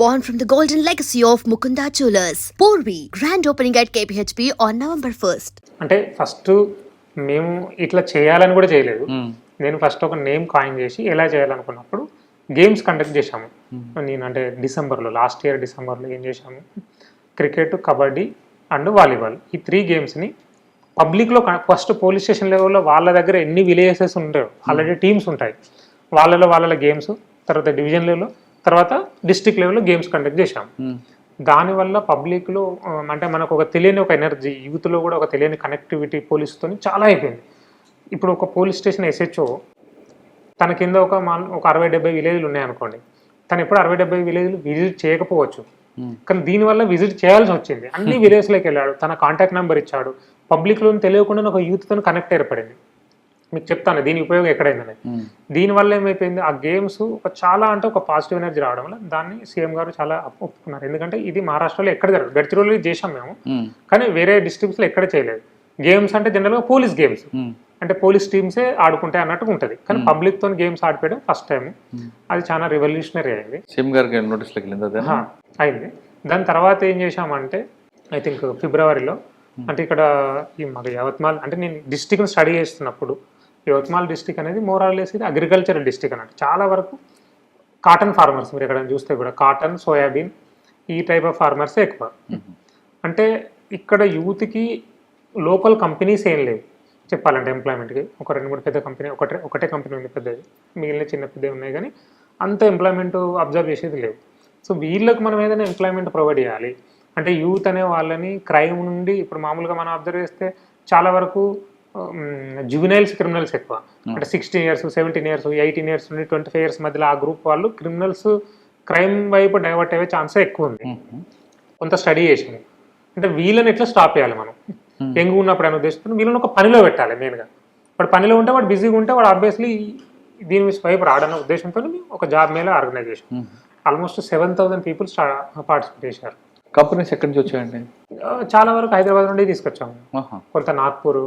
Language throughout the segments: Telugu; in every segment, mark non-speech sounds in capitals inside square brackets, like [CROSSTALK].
born from the golden legacy of Mukunda Jewelers. Porvi, grand opening at KPHP on November 1st. అంటే ఫస్ట్ మేము ఇట్లా చేయాలని కూడా చేయలేదు. నేను ఫస్ట్ ఒక నేమ్ కాయిన్ చేసి ఎలా చేయాలనుకున్నప్పుడు గేమ్స్ కండక్ట్ చేశాము. నేను అంటే డిసెంబర్లో లాస్ట్ ఇయర్ డిసెంబర్లో ఏం చేశాము? క్రికెట్ కబడ్డీ అండ్ వాలీబాల్ ఈ త్రీ గేమ్స్ని పబ్లిక్లో ఫస్ట్ పోలీస్ స్టేషన్ లెవెల్లో వాళ్ళ దగ్గర ఎన్ని విలేజెస్ ఉంటాయో ఆల్రెడీ టీమ్స్ ఉంటాయి. వాళ్ళలో వాళ్ళ గేమ్స్ తర్వాత డివిజన్ లెవెల్లో తర్వాత డిస్ట్రిక్ట్ లెవెల్లో గేమ్స్ కండక్ట్ చేశాము దానివల్ల పబ్లిక్లో అంటే మనకు ఒక తెలియని ఒక ఎనర్జీ యూత్లో కూడా ఒక తెలియని కనెక్టివిటీ పోలీసుతో చాలా అయిపోయింది. ఇప్పుడు ఒక పోలీస్ స్టేషన్ ఎస్హెచ్ఓ తన కింద ఒక ఒక అరవై డెబ్బై విలేజ్లు ఉన్నాయనుకోండి తను ఎప్పుడు అరవై డెబ్బై విలేజ్లు విజిట్ చేయకపోవచ్చు. కానీ దీనివల్ల విజిట్ చేయాల్సి వచ్చింది. అన్ని [LAUGHS] విలేజ్లోకి వెళ్ళాడు. తన కాంటాక్ట్ నెంబర్ ఇచ్చాడు. పబ్లిక్లో తెలియకుండా ఒక యూత్తో కనెక్ట్ ఏర్పడింది. మీకు చెప్తాను దీని ఉపయోగం ఎక్కడైందని దీనివల్ల ఏమైపోయింది? ఆ గేమ్స్ ఒక చాలా అంటే ఒక పాజిటివ్ ఎనర్జీ రావడం వల్ల దాన్ని సీఎం గారు చాలా ఒప్పుకున్నారు. ఎందుకంటే ఇది మహారాష్ట్రలో ఎక్కడ జరగదు. గడ్చిరోలు చేసాం మేము. కానీ వేరే డిస్ట్రిక్ట్స్లో ఎక్కడ చేయలేదు. గేమ్స్ అంటే జనరల్గా పోలీస్ గేమ్స్ అంటే పోలీస్ టీమ్సే ఆడుకుంటాయి అన్నట్టు ఉంటుంది. కానీ పబ్లిక్తో గేమ్స్ ఆడిపోయడం ఫస్ట్ టైం అది చాలా రెవల్యూషనరీ అయింది. సీఎం గారికి నోటీస్లోకి వెళ్ళింది అదే హా, అయింది. దాని తర్వాత ఏం చేశామంటే ఐ థింక్ ఫిబ్రవరిలో అంటే ఇక్కడ ఈ మాకు యవత్మాల్ అంటే నేను డిస్టిక్ని స్టడీ చేస్తున్నప్పుడు యవత్మాల్ డిస్టిక్ అనేది మోరాలేసి ఇది అగ్రికల్చరల్ డిస్టిక్ అన్నట్టు. చాలా వరకు కాటన్ ఫార్మర్స్ మీరు ఎక్కడ చూస్తే కూడా కాటన్ సోయాబీన్ ఈ టైప్ ఆఫ్ ఫార్మర్స్ ఎక్కువ. అంటే ఇక్కడ యూత్కి లోకల్ కంపెనీస్ ఏం లేవు. చెప్పాలంటే ఎంప్లాయ్మెంట్కి ఒక రెండు మూడు పెద్ద కంపెనీ ఒకటే ఒకటే కంపెనీ ఉంది పెద్దది. మిగిలిన చిన్న పెద్దవి ఉన్నాయి కానీ అంత ఎంప్లాయ్మెంట్ అబ్జర్వ్ చేసేది లేవు. సో వీళ్ళకి మనం ఏదైనా ఎంప్లాయ్మెంట్ ప్రొవైడ్ చేయాలి. అంటే యూత్ అనే వాళ్ళని క్రైమ్ నుండి ఇప్పుడు మామూలుగా మనం అబ్జర్వ్ చేస్తే చాలా వరకు జువినైల్స్ క్రిమినల్స్ ఎక్కువ. అంటే sixteen years seventeen years eighteen years నుండి ట్వంటీ ఫైవ్ ఇయర్స్ మధ్యలో ఆ గ్రూప్ వాళ్ళు క్రిమినల్స్ క్రైమ్ వైపు డైవర్ట్ అయ్యే ఛాన్స్ ఎక్కువ ఉంది. కొంత స్టడీ చేసాము అంటే వీళ్ళని ఎట్లా స్టాప్ చేయాలి మనం? యంగ్ ఉన్నప్పుడు అని ఉద్దేశంతో వీళ్ళని ఒక పనిలో పెట్టాలి మెయిన్గా వాడు పనిలో ఉంటే వాడు బిజీగా ఉంటే వాడు ఆబ్వియస్లీ దీని మీద వైపు రాడన్న ఉద్దేశంతో ఒక జాబ్ మేళ ఆర్గనైజ్ చేసాం almost seven thousand people participate చేశారు. కంపెనీస్ ఎక్కడి నుంచి వచ్చాయండి? చాలా వరకు హైదరాబాద్ నుండి తీసుకొచ్చాము. కొంత నాగ్పూర్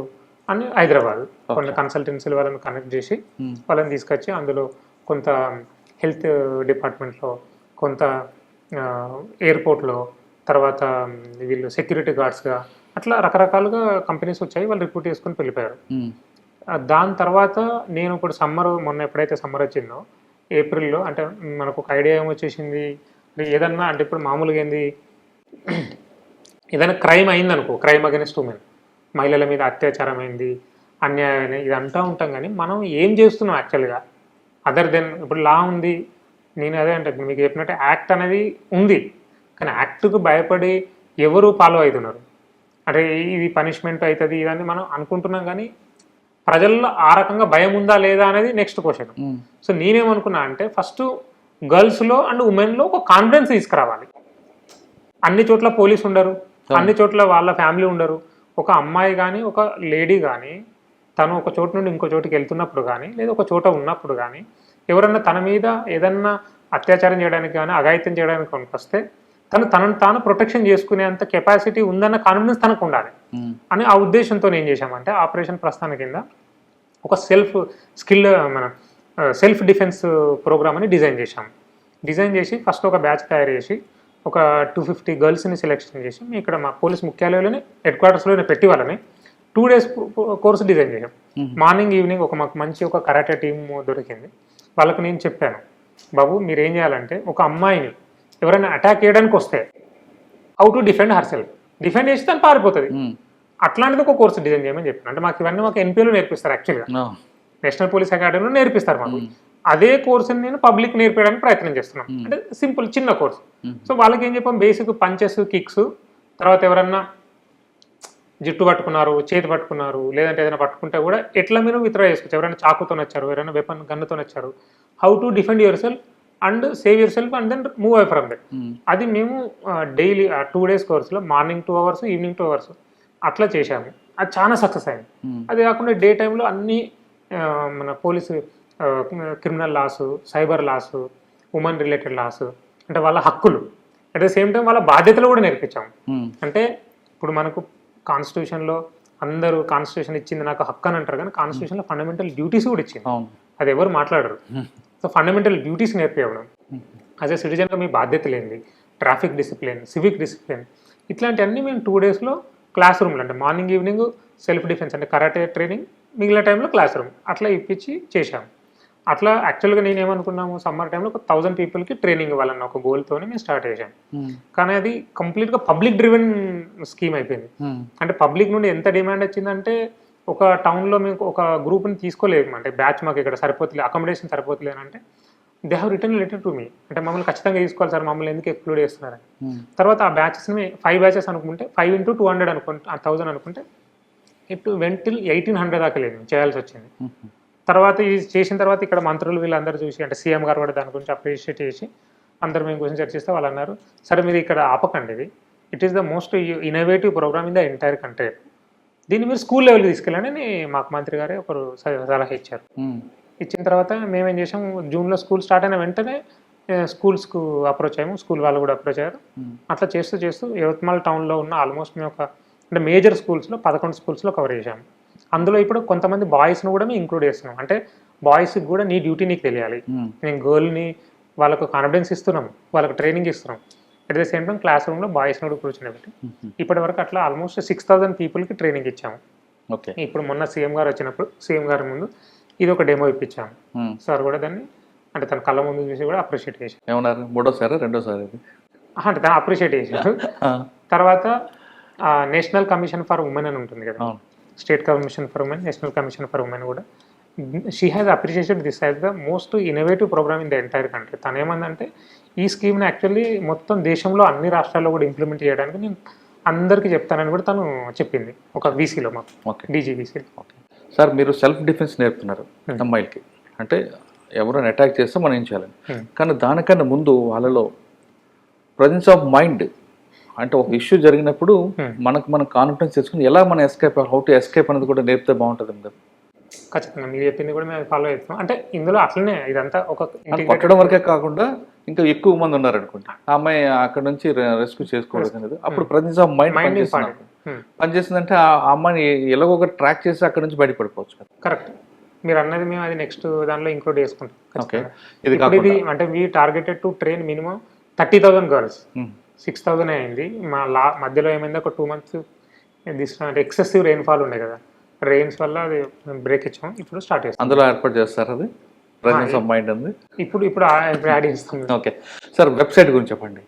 అని హైదరాబాద్ కొన్ని కన్సల్టెన్సీలు వాళ్ళని కనెక్ట్ చేసి వాళ్ళని తీసుకొచ్చి అందులో కొంత హెల్త్ డిపార్ట్మెంట్లో కొంత ఎయిర్పోర్ట్లో తర్వాత వీళ్ళు సెక్యూరిటీ గార్డ్స్గా అట్లా రకరకాలుగా కంపెనీస్ వచ్చాయి వాళ్ళు రిక్రూట్ చేసుకొని వెళ్ళిపోయారు. ఆ, దాని తర్వాత నేను ఇప్పుడు సమ్మర్ మొన్న ఎప్పుడైతే సమ్మర్ వచ్చిందో ఏప్రిల్లో అంటే మనకు ఒక ఐడియా ఏమొచ్చేసింది ఏదన్నా అంటే ఇప్పుడు మామూలుగా ఏంది ఏదైనా క్రైమ్ అయింది అనుకో క్రైమ్ అగెనిస్ట్ ఉమెన్ మహిళల మీద అత్యాచారం అయింది అన్యాయం ఇది అంటూ ఉంటాం కానీ మనం ఏం చేస్తున్నాం యాక్చువల్గా అదర్ దెన్ ఇప్పుడు లా ఉంది నేను అదే అంటే మీకు చెప్పినట్టు యాక్ట్ అనేది ఉంది కానీ యాక్ట్కు భయపడి ఎవరు ఫాలో అవుతున్నారు అంటే ఇది పనిష్మెంట్ అవుతుంది ఇదని మనం అనుకుంటున్నాం కానీ ప్రజల్లో ఆ రకంగా భయం ఉందా లేదా అనేది నెక్స్ట్ క్వశ్చన్. సో నేనేమనుకున్నా అంటే ఫస్ట్ గర్ల్స్లో అండ్ ఉమెన్లో ఒక కాన్ఫిడెన్స్ తీసుకురావాలి. అన్ని చోట్ల పోలీస్ ఉండరు అన్ని చోట్ల వాళ్ళ ఫ్యామిలీ ఉండరు ఒక అమ్మాయి కానీ ఒక లేడీ కానీ తను ఒక చోటు నుండి ఇంకో చోటుకి వెళ్తున్నప్పుడు కానీ లేదా ఒక చోట ఉన్నప్పుడు కానీ ఎవరన్నా తన మీద ఏదన్నా అత్యాచారం చేయడానికి కానీ అఘాయిత్యం చేయడానికి వస్తే తను తనను తాను ప్రొటెక్షన్ చేసుకునేంత కెపాసిటీ ఉందన్న కాన్ఫిడెన్స్ తనకు ఉండాలి. అని ఆ ఉద్దేశంతో ఏం చేశామంటే ఆపరేషన్ ప్రస్థానం కింద ఒక సెల్ఫ్ స్కిల్ మన సెల్ఫ్ డిఫెన్స్ ప్రోగ్రామ్ అని డిజైన్ చేశాం డిజైన్ చేసి ఫస్ట్ ఒక బ్యాచ్ తయారు చేసి ఒక టూ ఫిఫ్టీ గర్ల్స్ని సెలెక్షన్ చేసి ఇక్కడ మా పోలీస్ ముఖ్యాలయంలోనే హెడ్ క్వార్టర్స్లోనే పెట్టి వాళ్ళని టూ డేస్ కోర్స్ డిజైన్ చేసాం మార్నింగ్ ఈవినింగ్ ఒక మాకు మంచి ఒక కరాటే టీమ్ దొరికింది. వాళ్ళకి నేను చెప్పాను బాబు మీరు ఏం చేయాలంటే ఒక అమ్మాయిని ఎవరైనా అటాక్ చేయడానికి వస్తే how to defend herself defend చేసి తను పారిపోతుంది. అట్లాంటిది ఒక కోర్సు డిజైన్ చేయమని చెప్పాను. అంటే మాకు ఇవన్నీ మాకు ఎన్పిఓలో నేర్పిస్తారు యాక్చువల్గా. నేషనల్ పోలీస్ అకాడమీలో నేర్పిస్తారు మాకు. అదే కోర్సుని నేను పబ్లిక్ నేర్పించడానికి ప్రయత్నం చేస్తున్నాను. అంటే సింపుల్ చిన్న కోర్సు. సో వాళ్ళకి ఏం చెప్పాం? Basic punches kicks. తర్వాత ఎవరన్నా జుట్టు పట్టుకున్నారు చేతి పట్టుకున్నారు లేదంటే ఏదైనా పట్టుకుంటే కూడా ఎట్లా మీరు విత్డ్రా చేసుకోవచ్చు? ఎవరైనా చాకుతో వచ్చారు ఎవరైనా వెపన్ గన్నుతో వచ్చారు how to defend yourself and save yourself and then move away from that అది మేము డైలీ టూ డేస్ కోర్సులో morning two hours evening two hours అట్లా చేశాము. అది చాలా సక్సెస్ అయింది. అది కాకుండా డే టైంలో అన్ని మన police criminal laws cyber laws women related laws అంటే వాళ్ళ హక్కులు. అట్ ద సేమ్ టైం వాళ్ళ బాధ్యతలు కూడా నేర్పించాము. ఉమ్. అంటే ఇప్పుడు మనకు కాన్స్టిట్యూషన్లో అందరూ కాన్స్టిట్యూషన్ ఇచ్చింది నాకు హక్కు అని అంటారు కానీ కాన్స్టిట్యూషన్లో ఫండమెంటల్ డ్యూటీస్ కూడా ఇచ్చింది. అది ఎవరు మాట్లాడరు. సో ఫండమెంటల్ డ్యూటీస్ నేర్పించడం యాజ్ ఎ సిటిజన్గా మీ బాధ్యతలు ఏంది ట్రాఫిక్ డిసిప్లిన్ సివిక్ డిసిప్లిన్ ఇట్లాంటివన్నీ మేము టూ డేస్లో క్లాస్ రూమ్లో అంటే మార్నింగ్ ఈవినింగ్ సెల్ఫ్ డిఫెన్స్ అంటే కరాటే ట్రైనింగ్ మిగిలిన టైంలో క్లాస్ రూమ్ అట్లా ఇప్పించి చేశాం అట్లా యాక్చువల్గా నేను ఏమనుకున్నాము సమ్మర్ టైంలో ఒక థౌజండ్ పీపుల్కి ట్రైనింగ్ ఇవ్వాలన్న ఒక గోల్తోనే మేము స్టార్ట్ చేశాం. కానీ అది కంప్లీట్గా పబ్లిక్ డ్రివెన్ స్కీమ్ అయిపోయింది. అంటే పబ్లిక్ నుండి ఎంత డిమాండ్ వచ్చిందంటే ఒక టౌన్లో మేము ఒక గ్రూప్ని తీసుకోలేము అంటే బ్యాచ్ మాకు ఇక్కడ సరిపోతలేదు అకామిడేషన్ సరిపోతలేదు అంటే they have return letter to me అంటే మమ్మల్ని ఖచ్చితంగా తీసుకోవాలి సార్ మమ్మల్ని ఎందుకు ఎక్స్క్లూడ్ చేస్తున్నారని తర్వాత ఆ బ్యాచెస్ని ఫైవ్ బ్యాచెస్ అనుకుంటే ఫైవ్ ఇంటూ టూ హండ్రెడ్ అనుకుంటే థౌజండ్ అనుకుంటే ఇప్పుడు వెంటిల్ ఎయిటీన్ హండ్రెడ్ దాకా లేదు చేయాల్సి వచ్చింది. తర్వాత ఇది చేసిన తర్వాత ఇక్కడ మంత్రులు వీళ్ళందరూ చూసి అంటే సీఎం గారు కూడా దాని గురించి అప్రిషియేట్ చేసి అందరు మేము గురించి చర్చిస్తే వాళ్ళు అన్నారు సరే మీరు ఇక్కడ ఆపకండి ఇది. It is the most innovative programme in the entire country దీన్ని మీరు స్కూల్ లెవెల్కి తీసుకెళ్ళండి మాకు మంత్రి గారే ఒకరు సలహా ఇచ్చారు. ఇచ్చిన తర్వాత మేమేం చేసాము జూన్లో స్కూల్ స్టార్ట్ అయిన వెంటనే స్కూల్స్కు అప్రోచ్ అయ్యాము. స్కూల్ వాళ్ళు కూడా అప్రోచ్ అయ్యారు. అట్లా చేస్తూ చేస్తూ యవత్మాల్ టౌన్లో ఉన్న ఆల్మోస్ట్ మేము ఒక అంటే మేజర్ స్కూల్స్లో పదకొండు స్కూల్స్లో కవర్ చేశాము. అందులో ఇప్పుడు కొంతమంది బాయ్స్ను కూడా మేము ఇంక్లూడ్ చేస్తున్నాం. అంటే బాయ్స్కి కూడా నీ డ్యూటీ నీకు తెలియాలి. నేను గర్ల్ని వాళ్ళకు కాన్ఫిడెన్స్ ఇస్తున్నాం వాళ్ళకి ట్రైనింగ్ ఇస్తున్నాం. At the same time class రూమ్లో బాయ్స్ని కూడా కూర్చోబెట్టి ఇప్పటి వరకు అట్లా ఆల్మోస్ట్ సిక్స్ థౌసండ్ పీపుల్కి ట్రైనింగ్ ఇచ్చాము. ఓకే. ఇప్పుడు మొన్న సీఎం గారు వచ్చినప్పుడు సీఎం గారి ముందు ఇది ఒక డెమో ఇప్పించాము. సార్ కూడా దాన్ని అంటే తన కళ్ళ ముందు చూసి కూడా అప్రిషియేట్ చేశారు. ఏమన్నారు? మూడోసారి రెండోసారి అంటే తను అప్రిషియేట్ చేశారు. [LAUGHS] తర్వాత నేషనల్ కమిషన్ ఫర్ ఉమెన్ అని ఉంటుంది కదా. State commission for women national commission for women కూడా. She has appreciated this as the most innovative programme in the entire country తను ఏమందంటే ఈ స్కీమ్ని యాక్చువల్లీ మొత్తం దేశంలో అన్ని రాష్ట్రాల్లో కూడా ఇంప్లిమెంట్ చేయడానికి నేను అందరికీ చెప్తానని కూడా తను చెప్పింది. ఒక వీసీలో మాకు. ఓకే. డీజీబీసీలో ఓకే. సార్ మీరు సెల్ఫ్ డిఫెన్స్ నేర్పుతున్నారు అమ్మాయిలకి. అంటే ఎవరైనా అటాక్ చేస్తే మనం ఏం చేయాలని Hmm. కానీ దానికన్నా ముందు వాళ్ళలో ప్రజెన్స్ ఆఫ్ మైండ్ అంటే ఒక ఇష్యూ జరిగినప్పుడు. మనకు మన కాన్ఫిడెన్స్ తెచ్చుకుని ఎలా మనం ఎస్కేప్ హౌ టు ఎస్కేప్ అనేది కూడా నేర్పితే బాగుంటుంది కదా ఖచ్చితంగా. మీరు చెప్పింది కూడా మేము ఫాలో చేస్తున్నాం. అంటే ఇందులో అట్లనే ఇదంతా ఒక కొట్టడం వరకే కాకుండా ఇంకా ఎక్కువ మంది ఉన్నారు అనుకోండి ఆ అమ్మాయి అక్కడ నుంచి రెస్క్యూ చేసుకోవడం అనేది అప్పుడు ప్రజెన్స్ ఆఫ్ మైండ్ మైండ్ పనిచేసిందంటే ఆ అమ్మాయిని ఎలాగో ఒక ట్రాక్ చేసి అక్కడ నుంచి బయటపడిపోవచ్చు కరెక్ట్. మీరు అన్నది మేము అది నెక్స్ట్ దానిలో ఇంక్లూడ్ చేసుకుంటాం. ఓకే. ఇది అంటే we targeted to train minimum thirty thousand girls. Six thousand అయింది. మా లా మధ్యలో ఏమైంది ఒక టూ మంత్స్ అంటే ఎక్సెసివ్ రెయిన్ఫాల్ ఉండే కదా. రెయిన్స్ వల్ల అది బ్రేక్ ఇచ్చాం ఇప్పుడు స్టార్ట్ చేస్తాం. అందులో ఏర్పాటు చేస్తారు అది? ప్రజెన్స్ ఆఫ్ మైండ్ ఉంది. ఇప్పుడు ఇప్పుడు యాడ్ చేస్తాం. ఓకే. సార్ వెబ్సైట్ గురించి చెప్పండి.